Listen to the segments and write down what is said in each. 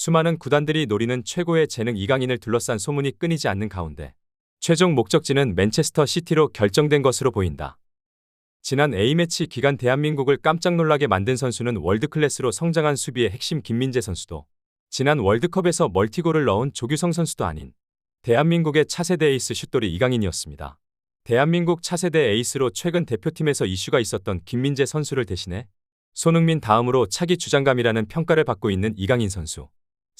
수많은 구단들이 노리는 최고의 재능 이강인을 둘러싼 소문이 끊이지 않는 가운데 최종 목적지는 맨체스터 시티로 결정된 것으로 보인다. 지난 A매치 기간 대한민국을 깜짝 놀라게 만든 선수는 월드클래스로 성장한 수비의 핵심 김민재 선수도 지난 월드컵에서 멀티골을 넣은 조규성 선수도 아닌 대한민국의 차세대 에이스 슛돌이 이강인이었습니다. 대한민국 차세대 에이스로 최근 대표팀에서 이슈가 있었던 김민재 선수를 대신해 손흥민 다음으로 차기 주장감이라는 평가를 받고 있는 이강인 선수.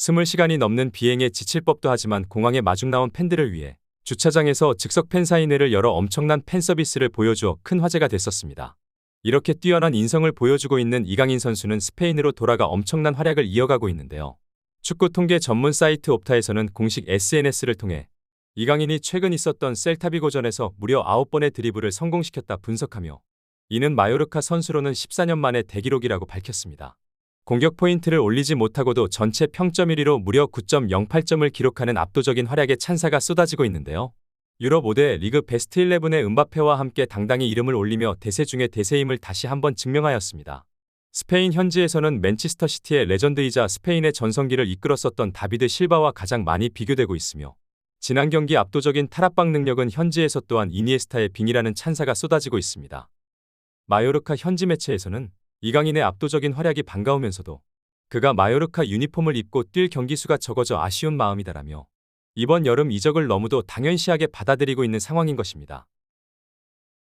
스물 시간이 넘는 비행에 지칠 법도 하지만 공항에 마중 나온 팬들을 위해 주차장에서 즉석 팬사인회를 열어 엄청난 팬 서비스를 보여주어 큰 화제가 됐었습니다. 이렇게 뛰어난 인성을 보여주고 있는 이강인 선수는 스페인으로 돌아가 엄청난 활약을 이어가고 있는데요. 축구 통계 전문 사이트 옵타에서는 공식 SNS를 통해 이강인이 최근 있었던 셀타비고전에서 무려 9번의 드리블을 성공시켰다 분석하며 이는 마요르카 선수로는 14년 만의 대기록이라고 밝혔습니다. 공격 포인트를 올리지 못하고도 전체 평점 1위로 무려 9.08점을 기록하는 압도적인 활약에 찬사가 쏟아지고 있는데요. 유럽 5대 리그 베스트 11의 은바페와 함께 당당히 이름을 올리며 대세 중의 대세임을 다시 한번 증명하였습니다. 스페인 현지에서는 맨체스터 시티의 레전드이자 스페인의 전성기를 이끌었었던 다비드 실바와 가장 많이 비교되고 있으며 지난 경기 압도적인 탈압박 능력은 현지에서 또한 이니에스타의 빙이라는 찬사가 쏟아지고 있습니다. 마요르카 현지 매체에서는 이강인의 압도적인 활약이 반가우면서도 그가 마요르카 유니폼을 입고 뛸 경기 수가 적어져 아쉬운 마음이다라며 이번 여름 이적을 너무도 당연시하게 받아들이고 있는 상황인 것입니다.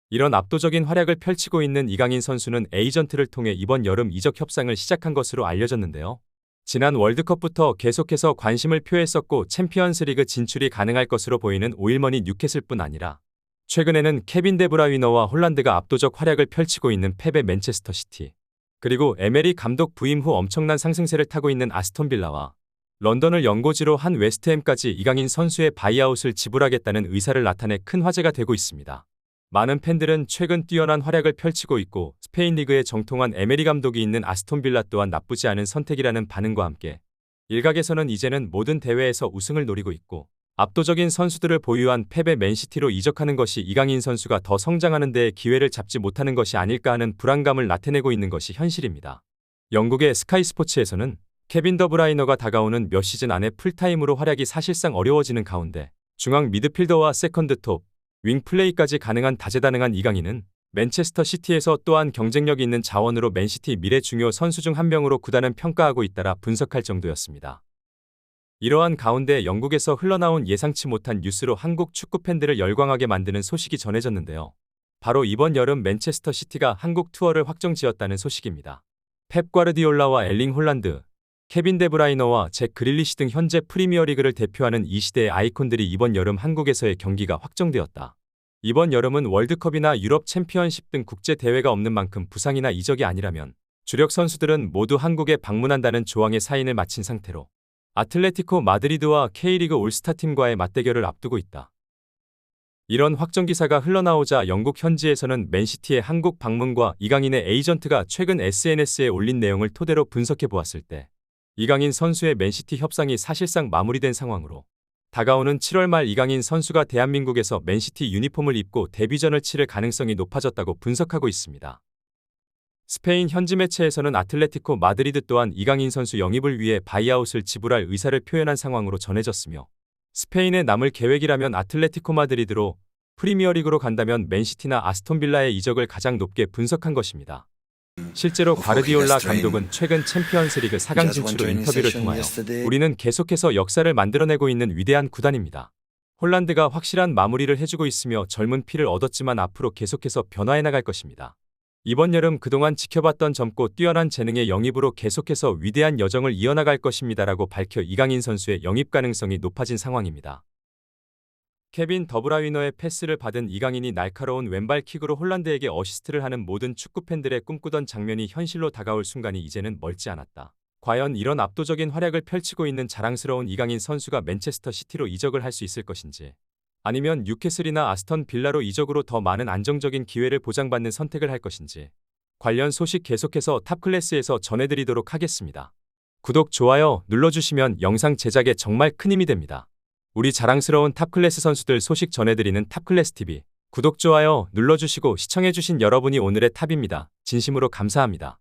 이런 압도적인 활약을 펼치고 있는 이강인 선수는 에이전트를 통해 이번 여름 이적 협상을 시작한 것으로 알려졌는데요. 지난 월드컵부터 계속해서 관심을 표했었고 챔피언스 리그 진출이 가능할 것으로 보이는 오일머니 뉴캐슬뿐 아니라 최근에는 케빈 데브라위너와 홀란드가 압도적 활약을 펼치고 있는 펩의 맨체스터 시티 그리고 에메리 감독 부임 후 엄청난 상승세를 타고 있는 아스톤 빌라와 런던을 연고지로 한 웨스트햄까지 이강인 선수의 바이아웃을 지불하겠다는 의사를 나타내 큰 화제가 되고 있습니다. 많은 팬들은 최근 뛰어난 활약을 펼치고 있고 스페인 리그에 정통한 에메리 감독이 있는 아스톤 빌라 또한 나쁘지 않은 선택이라는 반응과 함께 일각에서는 이제는 모든 대회에서 우승을 노리고 있고 압도적인 선수들을 보유한 펩의 맨시티로 이적하는 것이 이강인 선수가 더 성장하는 데에 기회를 잡지 못하는 것이 아닐까 하는 불안감을 나타내고 있는 것이 현실입니다. 영국의 스카이 스포츠에서는 케빈 더브라이너가 다가오는 몇 시즌 안에 풀타임으로 활약이 사실상 어려워지는 가운데 중앙 미드필더와 세컨드 톱, 윙 플레이까지 가능한 다재다능한 이강인은 맨체스터 시티에서 또한 경쟁력 있는 자원으로 맨시티 미래 중요 선수 중 한 명으로 구단은 평가하고 있다라 분석할 정도였습니다. 이러한 가운데 영국에서 흘러나온 예상치 못한 뉴스로 한국 축구 팬들을 열광하게 만드는 소식이 전해졌는데요. 바로 이번 여름 맨체스터 시티가 한국 투어를 확정지었다는 소식입니다. 펩 과르디올라와 엘링 홀란드, 케빈 데브라이너와 잭 그릴리시 등 현재 프리미어리그를 대표하는 이 시대의 아이콘들이 이번 여름 한국에서의 경기가 확정되었다. 이번 여름은 월드컵이나 유럽 챔피언십 등 국제 대회가 없는 만큼 부상이나 이적이 아니라면 주력 선수들은 모두 한국에 방문한다는 조항의 사인을 마친 상태로 아틀레티코 마드리드와 K리그 올스타팀과의 맞대결을 앞두고 있다. 이런 확정 기사가 흘러나오자 영국 현지에서는 맨시티의 한국 방문과 이강인의 에이전트가 최근 SNS에 올린 내용을 토대로 분석해 보았을 때 이강인 선수의 맨시티 협상이 사실상 마무리된 상황으로 다가오는 7월 말 이강인 선수가 대한민국에서 맨시티 유니폼을 입고 데뷔전을 치를 가능성이 높아졌다고 분석하고 있습니다. 스페인 현지 매체에서는 아틀레티코 마드리드 또한 이강인 선수 영입을 위해 바이아웃을 지불할 의사를 표현한 상황으로 전해졌으며 스페인에 남을 계획이라면 아틀레티코 마드리드로 프리미어리그로 간다면 맨시티나 아스톤빌라의 이적을 가장 높게 분석한 것입니다. 실제로 과르디올라 감독은 최근 챔피언스리그 4강 진출로 인터뷰를 통하여 우리는 계속해서 역사를 만들어내고 있는 위대한 구단입니다. 홀란드가 확실한 마무리를 해주고 있으며 젊은 피를 얻었지만 앞으로 계속해서 변화해 나갈 것입니다. 이번 여름 그동안 지켜봤던 젊고 뛰어난 재능의 영입으로 계속해서 위대한 여정을 이어나갈 것입니다라고 밝혀 이강인 선수의 영입 가능성이 높아진 상황입니다. 케빈 더브라위너의 패스를 받은 이강인이 날카로운 왼발 킥으로 홀란드에게 어시스트를 하는 모든 축구 팬들의 꿈꾸던 장면이 현실로 다가올 순간이 이제는 멀지 않았다. 과연 이런 압도적인 활약을 펼치고 있는 자랑스러운 이강인 선수가 맨체스터 시티로 이적을 할 수 있을 것인지 아니면 뉴캐슬이나 아스턴 빌라로 이적으로 더 많은 안정적인 기회를 보장받는 선택을 할 것인지 관련 소식 계속해서 탑클래스에서 전해드리도록 하겠습니다. 구독, 좋아요 눌러주시면 영상 제작에 정말 큰 힘이 됩니다. 우리 자랑스러운 탑클래스 선수들 소식 전해드리는 탑클래스TV 구독, 좋아요 눌러주시고 시청해주신 여러분이 오늘의 탑입니다. 진심으로 감사합니다.